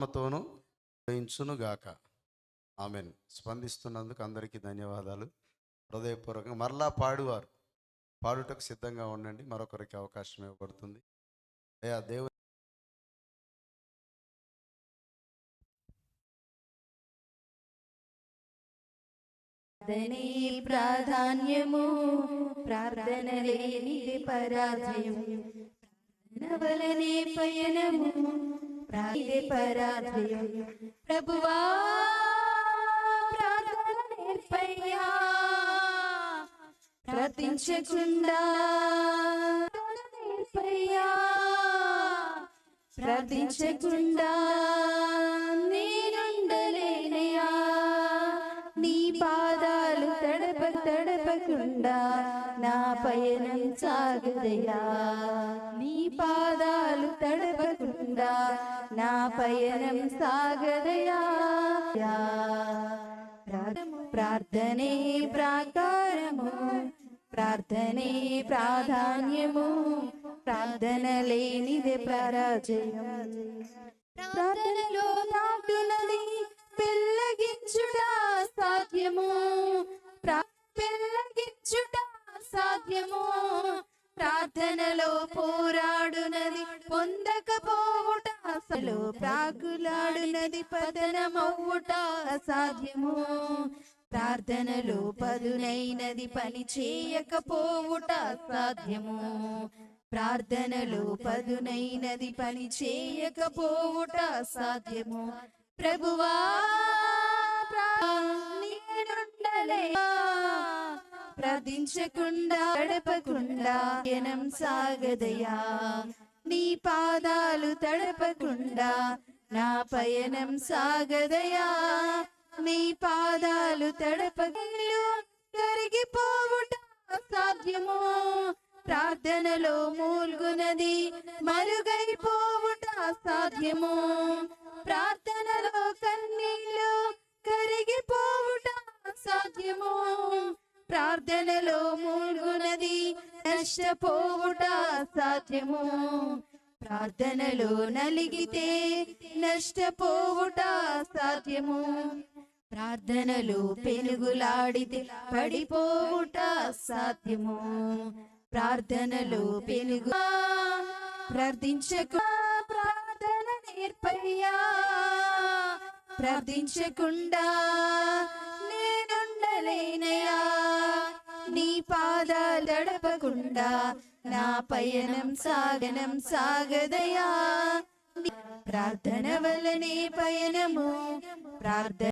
ఆత్మతోనూ గాక ఆమెన్. స్పందిస్తున్నందుకు అందరికీ ధన్యవాదాలు. హృదయపూర్వకంగా మరలా పాడువారు. పాడుటకు సిద్ధంగా ఉండండి. మరొకరికి అవకాశం ఇవ్వబడుతుంది. అయ్యా దేవు ప్రార్థనే ప్రాధాన్యము. ప్రార్థన లేని పరాజయం. ప్రార్థన వలనే పయనము. ప్రార్థే పరాజయం ప్రభువా ప్రార్థన నేర్పయ్యా. ప్రార్థించకుండా నేర్పయ్యా. ప్రార్థించకుండా నేనుండలేనయా నీ పాదాలు తడప తడపకుండా నా పయనం సాగుదయా నీ పాదాలు తడపకుండా నా పయనం సాగదయా. ప్రార్థనే ప్రాకారము ప్రార్థనే ప్రాధాన్యము ప్రార్థన లేనిదే పరాజయం. ప్రార్థనలో నాటునది పెళ్ళగించుట సాధ్యము ప్రా- పెళ్ళగించుట సాధ్యము. ప్రార్థనలో పోరాడునది పొందకపోవుట అసలు ప్రాకులాడునది పతనమవ్వుట అసాధ్యము. ప్రార్థనలో పదునైనది పని చేయకపోవుట అసాధ్యము. ప్రార్థనలో పదునైనది పని చేయకపోవుట అసాధ్యము. ప్రభువా ప్రార్థించకుండా గడపకుండా జనం సాగదయా? నీ పాదాలు తడపకుండా నా పయనం సాగదయా. నీ పాదాలు తడపగలు కరిగిపోవుట సాధ్యమో. ప్రార్థనలో మూల్గునది మరుగైపోవుట సాధ్యమో. ప్రార్థనలో కన్నీళ్ళు కరిగిపోవుట సాధ్యమో. ప్రార్థనలో నష్టపోవుట సాధ్యము ప్రార్థనలో నలిగితే నష్టపోవుట సాధ్యము ప్రార్థనలో పెనుగులాడితే పడిపోవుట సాధ్యము ప్రార్థనలో పెనుగు ప్రార్థించకు ప్రార్థన నేర్పయ్యా. ప్రార్థించకుండా నీ పాదాలు దడపకుండా నా పయనం సాగనం సాగదయా. ప్రార్థన వలనే పయనము. ప్రార్థన